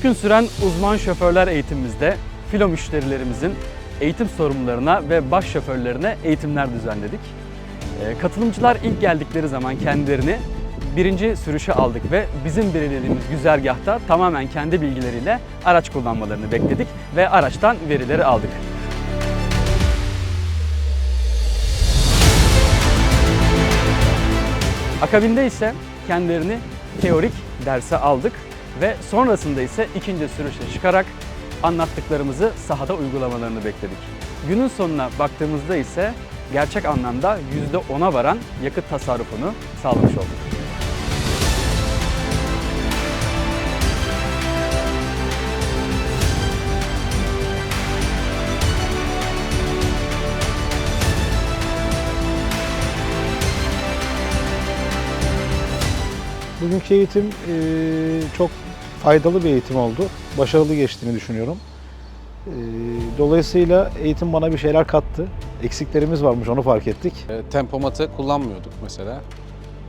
gün süren uzman şoförler eğitimimizde filo müşterilerimizin eğitim sorumlularına ve baş şoförlerine eğitimler düzenledik. Ee, Katılımcılar ilk geldikleri zaman kendilerini birinci sürüşe aldık ve bizim belirlediğimiz güzergahta tamamen kendi bilgileriyle araç kullanmalarını bekledik ve araçtan verileri aldık. Akabinde ise kendilerini teorik derse aldık ve sonrasında ise ikinci sürüşe çıkarak anlattıklarımızı sahada uygulamalarını bekledik. Günün sonuna baktığımızda ise gerçek anlamda %10'a varan yakıt tasarrufunu sağlamış olduk. Bugünkü eğitim çok faydalı bir eğitim oldu. Başarılı geçtiğini düşünüyorum. Eee, Dolayısıyla eğitim bana bir şeyler kattı. Eksiklerimiz varmış onu fark ettik. E, tempomatı kullanmıyorduk mesela.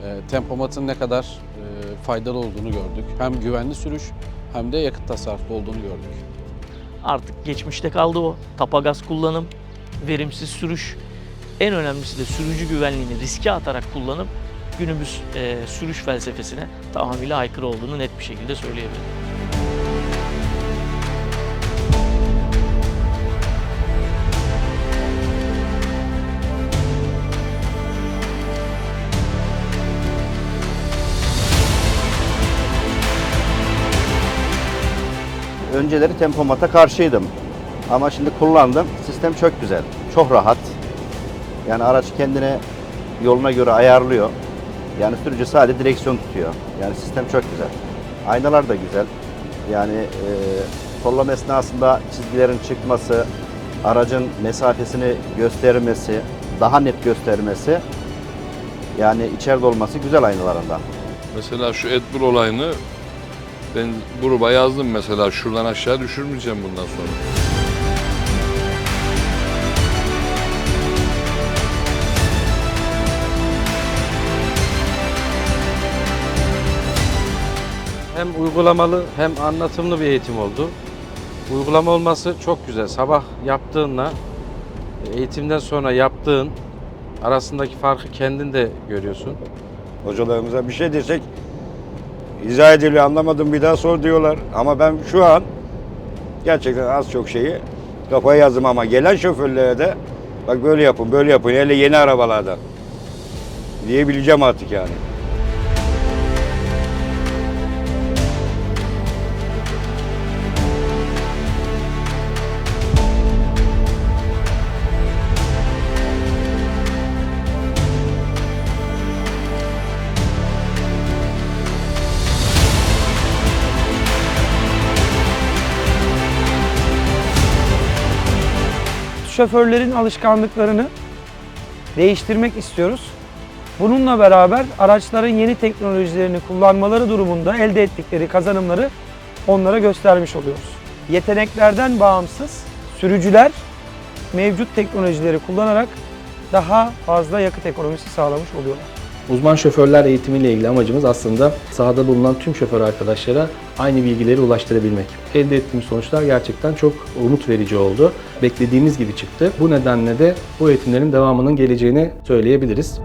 E, tempomatın ne kadar e, faydalı olduğunu gördük. Hem güvenli sürüş hem de yakıt tasarrufu olduğunu gördük. Artık geçmişte kaldı o. Tapagaz kullanım, verimsiz sürüş. En önemlisi de sürücü güvenliğini riske atarak kullanıp günümüz e, sürüş felsefesine tamamıyla aykırı olduğunu net bir şekilde söyleyebilirim. Önceleri tempomata karşıydım. Ama şimdi kullandım. Sistem çok güzel. Çok rahat. Yani araç kendine yoluna göre ayarlıyor. Yani sürücü sadece direksiyon tutuyor. Yani sistem çok güzel. Aynalar da güzel. Yani e, sollama esnasında çizgilerin çıkması, aracın mesafesini göstermesi, daha net göstermesi, yani içeride olması güzel aynalarında. Mesela şu AdBlue olayını ben gruba yazdım mesela şuradan aşağı düşürmeyeceğim bundan sonra. Uygulamalı hem anlatımlı bir eğitim oldu. Uygulama olması çok güzel. Sabah yaptığınla eğitimden sonra yaptığın arasındaki farkı kendin de görüyorsun. Hocalarımıza bir şey desek izah ediliyor anlamadım bir daha sor diyorlar. Ama ben şu an gerçekten az çok şeyi kafaya yazdım ama gelen şoförlere de bak böyle yapın böyle yapın hele yeni arabalarda diyebileceğim artık yani. Şoförlerin alışkanlıklarını değiştirmek istiyoruz. Bununla beraber araçların yeni teknolojilerini kullanmaları durumunda elde ettikleri kazanımları onlara göstermiş oluyoruz. Yeteneklerden bağımsız sürücüler mevcut teknolojileri kullanarak daha fazla yakıt ekonomisi sağlamış oluyorlar. Uzman şoförler eğitimiyle ilgili amacımız aslında sahada bulunan tüm şoför arkadaşlara aynı bilgileri ulaştırabilmek. Elde ettiğimiz sonuçlar gerçekten çok umut verici oldu. Beklediğimiz gibi çıktı. Bu nedenle de bu eğitimlerin devamının geleceğini söyleyebiliriz.